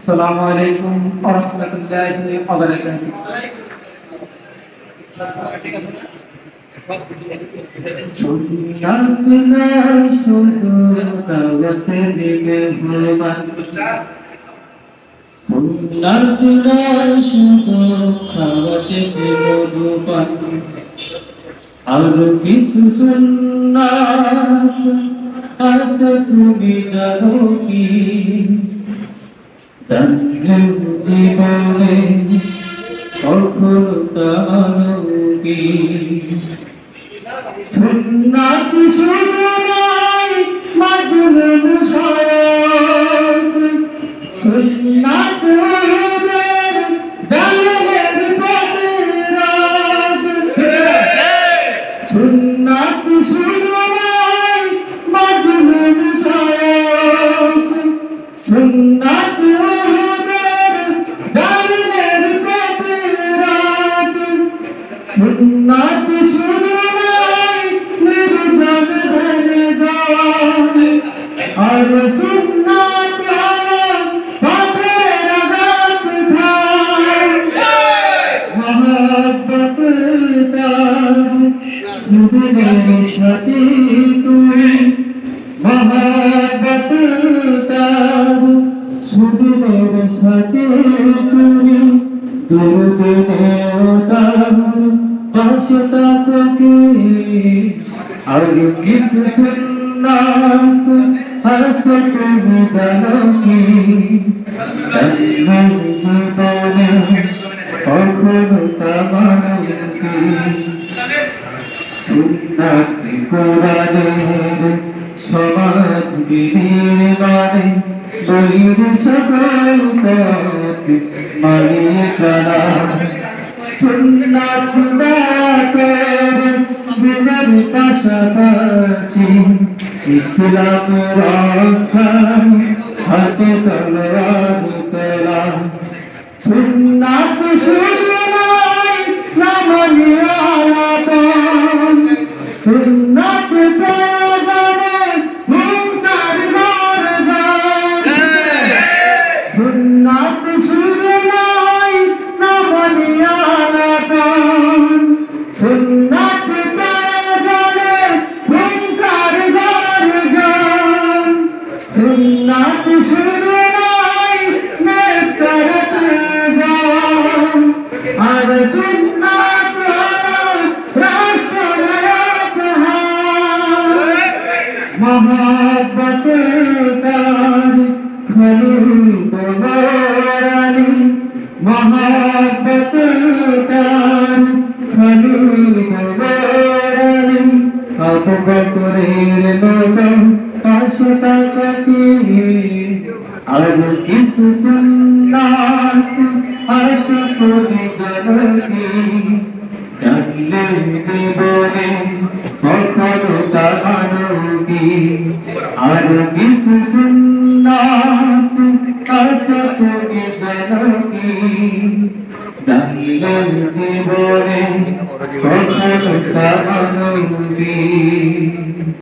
السلام عليكم ورحمة الله وبركاته সুন্নাত নাই শুধু দাওয়াত দিলে ভগবান সুন্নাত নাই শুধু খাওয়া শেষে মধুপান আর কিছু সুন্নাত আছে তুমি জানো কি জানলেন জীবনে সফলতা কি সুন্নাত নয় সুন্নাত শুধু নয় নির্জন ধরে যায় আর সুন্নাত হলো পাথরের আঘাত খায় মহাব্বত তার সুদের সাথে তুই মহাব্বত তার সুদের সাথে তুই দুর্দিনেও তার সুন্নাত হাসে তুমি জানো কি জান্নাত জীবনে কখনো তামানো কি সুন্নাত কোরআনের সমাজ বিনির্মাণে বৈর সকল পথ চলা সুন্নাত দাতের বিনার পাশাপাশি ইসলাম রক্ষা হাতে তলোয়ার তোলা সুন্নাত শুধু নয় নামনীয় কিছু সুন্নাত আসে তুমি জনকি জানলে জীবনে কখনো তামানকি আর কিছু সুন্নাত আসে তুমি জনকি জানলে জীবনে কখনো তামানকি